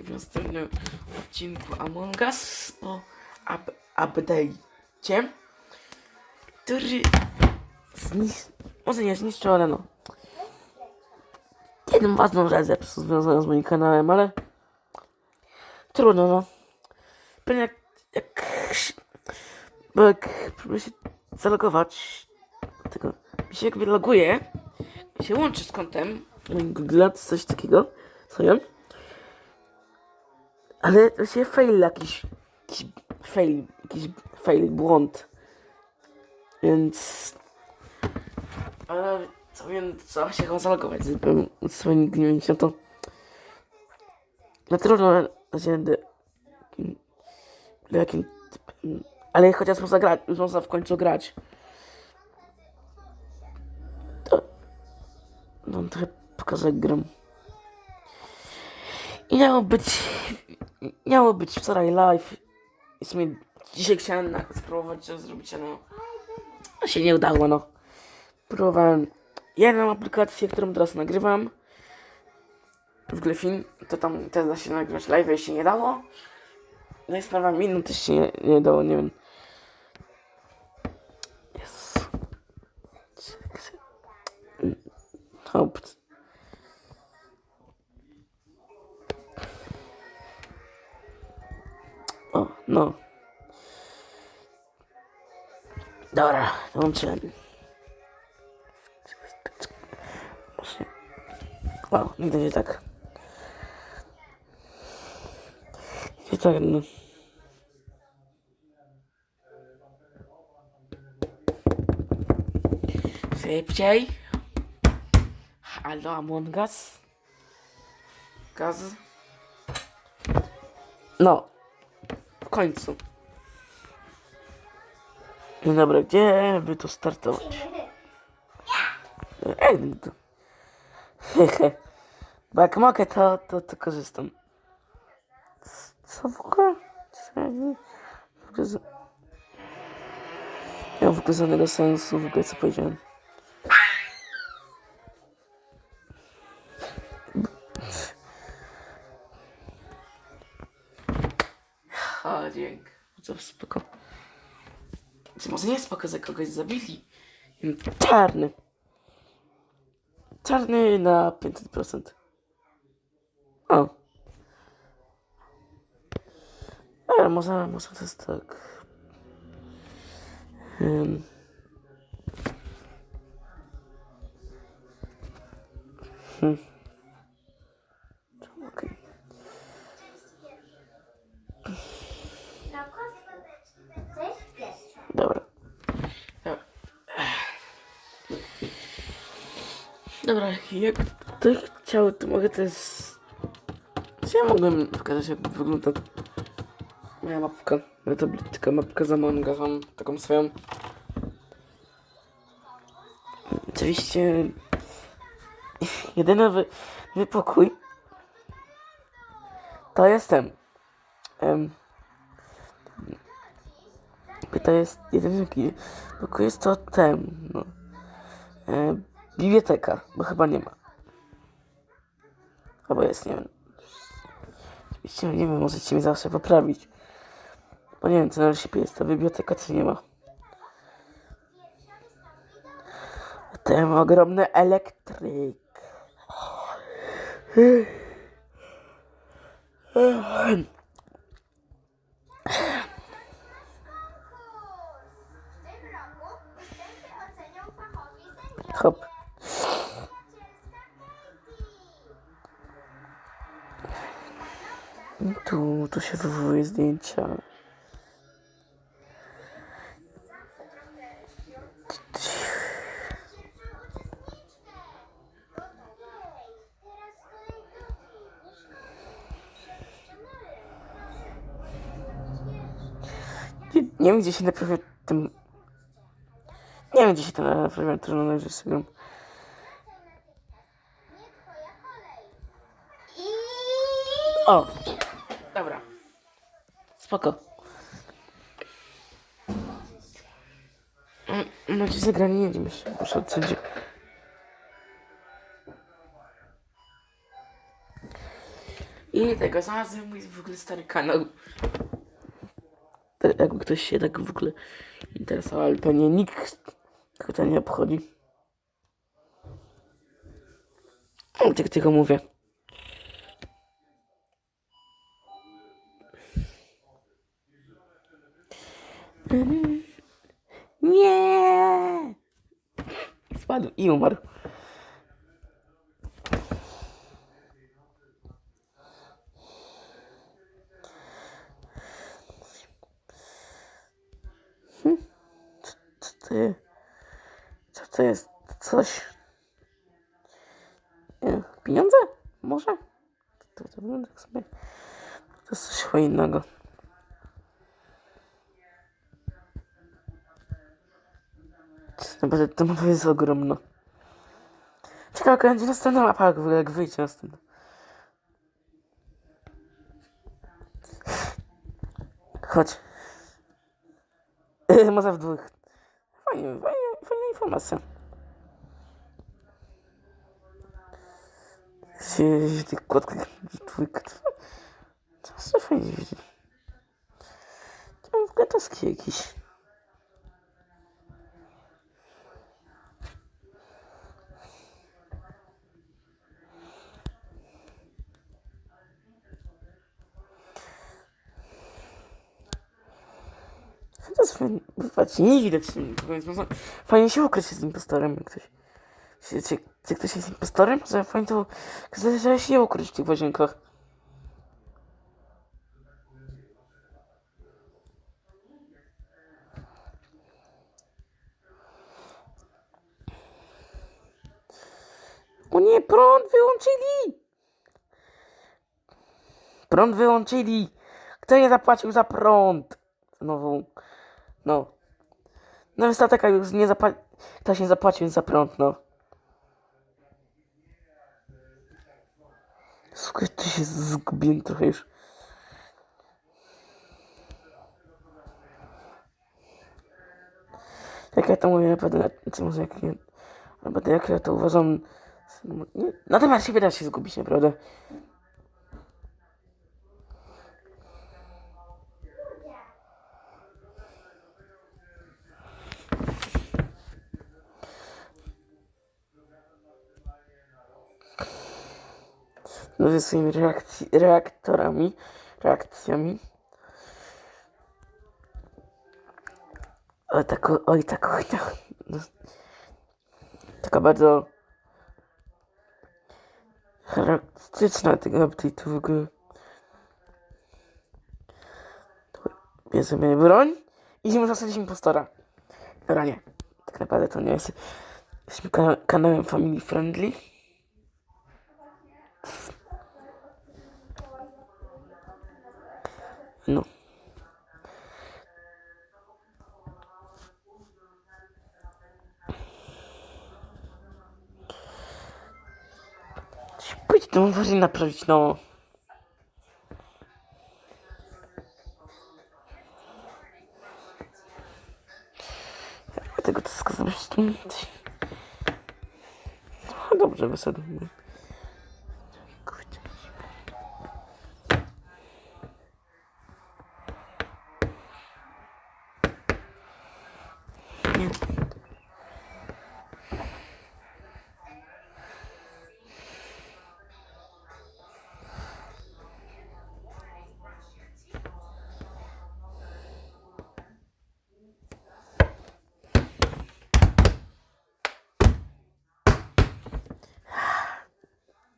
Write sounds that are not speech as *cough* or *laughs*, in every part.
w następnym odcinku Among Us po up update'cie, który zniszczył, może nie zniszczył, ale no. Jedną ważną rzecz zepsuł związaną z moim kanałem, ale trudno no. Pewnie jak, jak, bo jak próbuję się zalogować, tego, mi się jakby loguje, mi się łączy z kontem Google, coś takiego, sobie. Ale to się fail jakiś, jakiś fail, jakiś fail, błąd. Więc... Ale co wiem, trzeba się zalogować, żeby swoje nigdy nie mieć na to. No trudno, razie będę... jakim- Jakim... Ale chociaż można grać, można w końcu grać. To... No trochę pokażę jak gram. Miało być... Miało być wczoraj live. W sumie dzisiaj chciałem spróbować to zrobić, ale no... No się nie udało, no. Próbowałem jedną aplikację, którą teraz nagrywam. W Gryfin. To tam też da się nagrywać live, i się nie dało. No i sprawa inną też się nie, nie dało, nie wiem. Jest. Hop. No. Dobra, dołączyłem. Może- O, nigdy nie tak. Nie tak, no. Szybciej. Halo, Among Us. Gaz. No. Końcu. No dobra, gdzie by to startować? *laughs* Hehe. Bo mogę, to, to, to korzystam. Co w ogóle? Co ja w ogóle żadnego sensu w ogóle co powiedziałem. Spoko. Co może nie spoko, że kogoś zabili. Czarny. Czarny na 500%. O. Ale może, może to jest tak. Um. Hmm. Okej. Dobra. Dobra. Dobra, jak ktoś chciał, to mogę też... Czy ja mogłem pokazać, jak wygląda moja mapka? To taka mapka za manga, mam taką swoją. Oczywiście... Jedyny wy, wypokój to jestem. Um, to jest jedyny pokój jest to ten, no. E, biblioteka, bo chyba nie ma. Albo jest, nie wiem. Oczywiście nie wiem, możecie mnie zawsze poprawić. Bo nie wiem, co najlepiej jest ta biblioteka, co nie ma. Ten ogromny elektryk. Hop. Tu, tu się wywołuje zdjęcia. Nie, nie wiem, gdzie się naprawia tym... Nie wiem, gdzie się ten naprawia na Instagram. O! Dobra. Spoko. Mm, Macie zagranie, nie wiem, się muszę odsądzić. I tego znalazłem mój w ogóle stary kanał. Tak, Jakby ktoś się tak w ogóle interesował, ale pewnie nikt go nie obchodzi. Tak tylko mówię. Nie! Spadł i umarł. Co ty? Co to jest? Coś? Pieniądze? Może? To, to wygląda jak sobie. To jest coś innego. Naprawdę to mapa jest ogromna. Czekaj, jaka będzie następna mapa, jak, jak wyjdzie następna. Chodź. *laughs* Może w dwóch. Fajnie, fajnie, fajna informacja. Ty kładka, dwójka, to jest fajnie widzieć. To taski jakiś. To jest fajnie, patrzcie, nie widać więc można fajnie się ukryć z impostorem, jak ktoś, się- czy, czy ktoś jest impostorem, to fajnie to, że się nie ukryć w tych łazienkach. O nie, prąd wyłączyli! Prąd wyłączyli! Kto nie zapłacił za prąd? Znowu. No. No wystatek już nie zapłacił. Ktoś nie zapłacił za prąd, no. Słuchaj, tu się zgubiłem trochę już. Jak ja to mówię, naprawdę, co może jak nie... Naprawdę jak ja to uważam... Nie, na temat siebie da się zgubić, naprawdę. No, ze swoimi reakcji, reaktorami, reakcjami. Oj, tak, oj, tak, oj, tak. No, taka bardzo charakterystyczna tego update'u w ogóle. Bierzemy broń i idziemy zasadzić impostora. Dobra, nie. Tak naprawdę to nie jest. Jesteśmy kana kanałem family friendly. No. Pójdź to uważaj naprawić, no. Ja tego to skazam się. No dobrze, wyszedł. Kurde. Nie.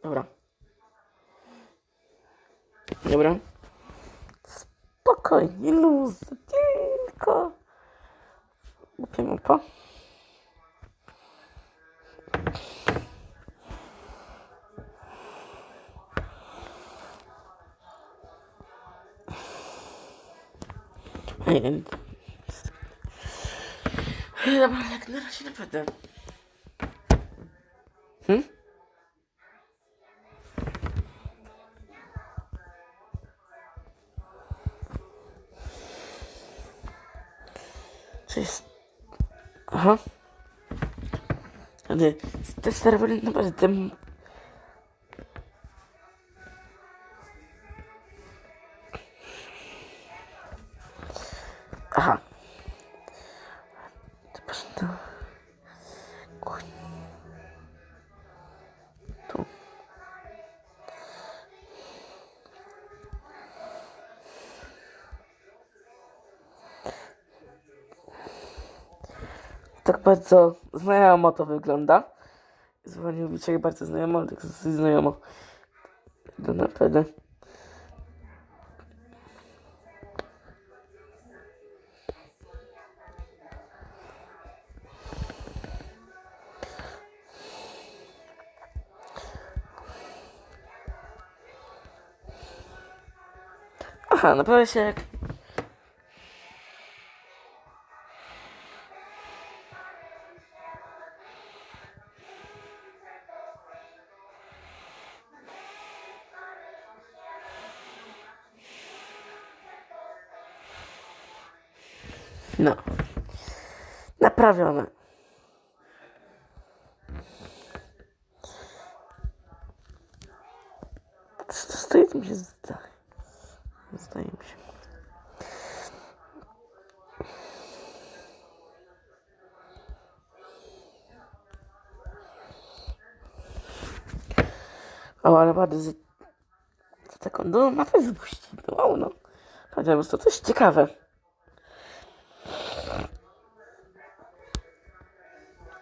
Dobra. Dobra. Spokojnie, luz. Tylko. Mapa. Ej, Dobra, jak na razie naprawdę. Hmm? Aha. Ale te serwery bardzo znajomo to wygląda. Zwolnił jak bardzo znajomo, ale tak znajomo. To naprawdę. Aha, naprawdę się jak... No. Naprawione. Co to stoi? To mi się zdaje. Zdaje mi się. O, ale bardzo z... taką no, mapę wypuścili. Wow, no. Powiedziałem, to coś ciekawe.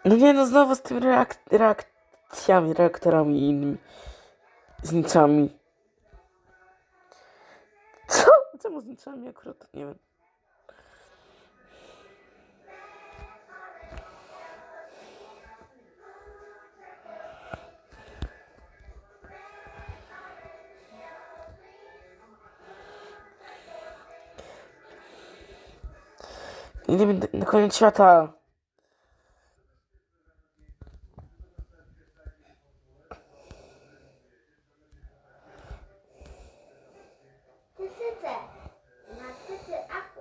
No nie, no znowu z tymi reak reakcjami, reaktorami i innymi znicami. Co? Czemu zniczami akurat? Nie wiem. Nie wiem, na koniec świata. Tysyce. Na tycy aku.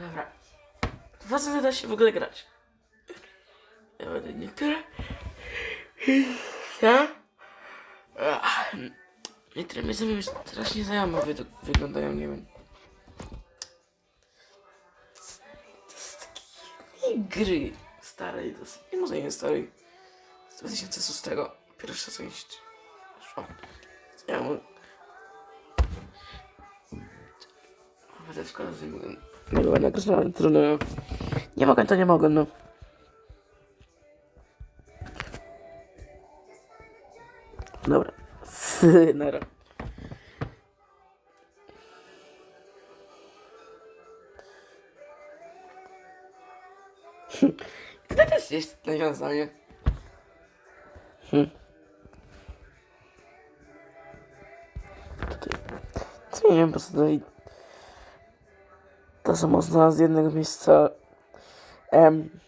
Dobra. Dwa co da się w ogóle grać. Ja będę niektóre. Ja? Niektóre mnie strasznie znajome wy wyglądają, nie wiem. Gry starej. Nie może nie starej. Z 2006. Pierwsza część. Ja mu... Będę szkoda, że nie. Nie była nagrana, trudno. Nie mogę, to nie mogę, no. Dobra. *laughs* Synero. Jest nawiązanie. Hmm. Co nie wiem, po prostu tutaj to samo znalazł z jednego miejsca em,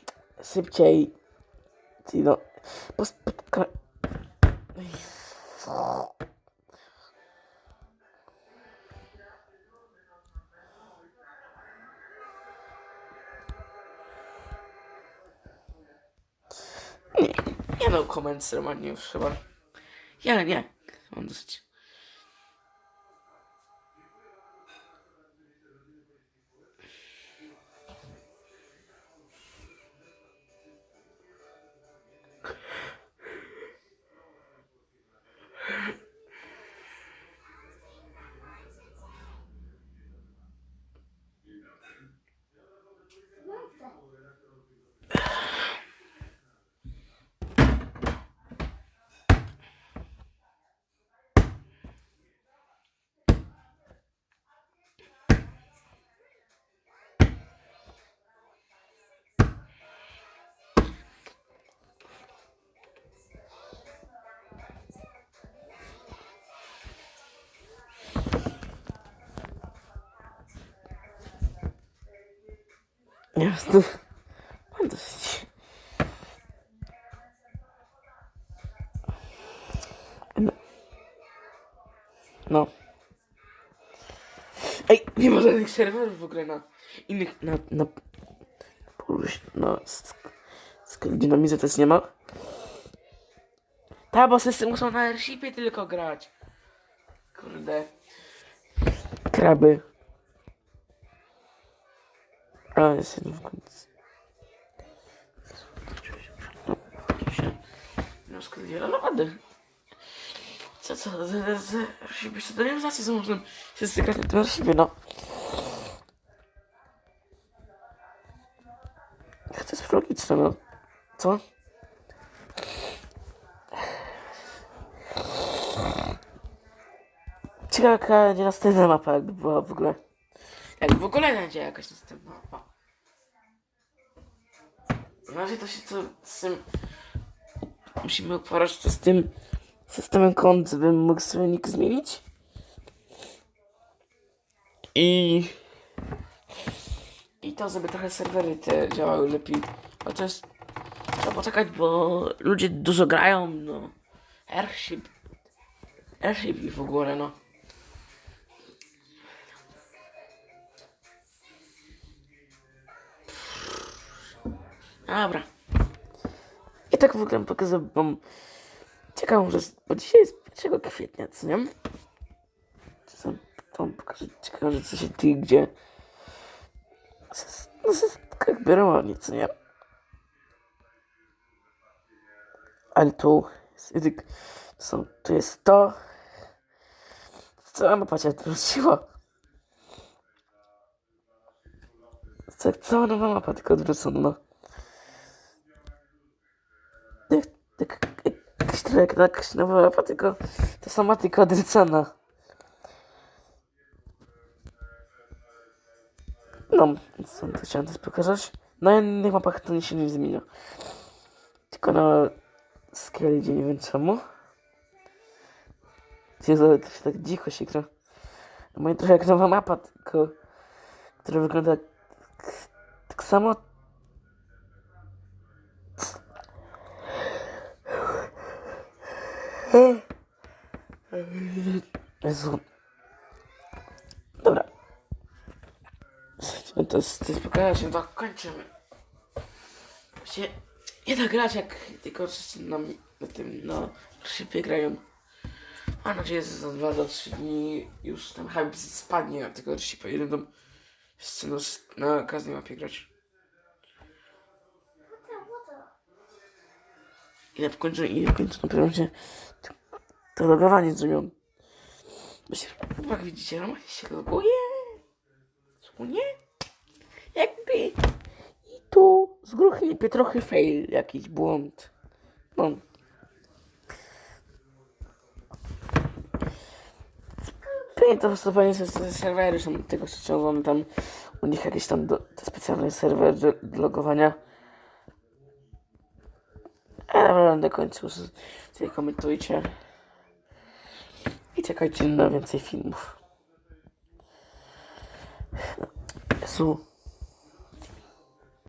szybciej. No, po spotka... Nie, nie no comments normalnie już chyba. Ja nie, mam dosyć. To... Mam dosyć. No. No. Ej, nie ma żadnych serwerów w ogóle na innych, na, na, Poluś, na, sk- Skoro dynamizy też nie ma. Ta, bo system muszą na airshipie tylko grać. Kurde. Kraby. Jest jeden w końcu. Tu się... No, skrywiera lody. Co, co, z, z, z, airshipie, co to nie znaczy, że można się na tym airshipie, no. To jest logiczne, no. Co? Ciekawe jaka będzie następna mapa, jakby była w ogóle. Jak w ogóle będzie jakaś następna. Na razie to się co z tym... Musimy uporać to z tym systemem kont, żebym mógł sobie nick zmienić. I... I to, żeby trochę serwery te działały lepiej. Jest... Trzeba poczekać, bo ludzie dużo grają, no. Airship. Airship i w ogóle, no. Dobra. I tak w ogóle pokazał wam ciekawą rzecz, bo dzisiaj jest 1 kwietnia, co nie? To wam pokażę ciekawą rzecz, co się ty gdzie. No, jest tak realnie, co nie? Ale tu jest, są, tu jest to. Cała mapa się odwróciła. Tak, cała nowa mapa tylko odwrócona, no. Tak, tak, jakaś trochę jak jakaś nowa mapa, tylko ta sama, tylko odwrócona. No, więc to chciałem też pokazać. Na innych mapach to się nie zmienia. Tylko na Skellige nie wiem czemu. Jezu, to się tak dzicho się gra. No moja trochę jak nowa mapa, tylko... Która wygląda tak, tak samo. Jezu. Dobra. Słuchajcie, To to pokazać, że tak kończymy. Właśnie nie da grać jak tylko wszyscy na, na tym, na szybie grają. Mam nadzieję, że za 2 do 3 dni już ten hype spadnie na tego shipa i będą wszyscy na, na każdej mapie grać. I w końcu, i w końcu naprawdę się to, logowanie zrobią. Jak widzicie, normalnie się loguje. Co nie? Jakby i tu z gruchy trochę fail, jakiś błąd. No. Pewnie to stosowanie se- se- serwery są tego co ciągną tam u nich jakieś tam do, te specjalne serwery do, do logowania. A kończył. z- Sobie komentujcie. I czekajcie na więcej filmów. Jezu.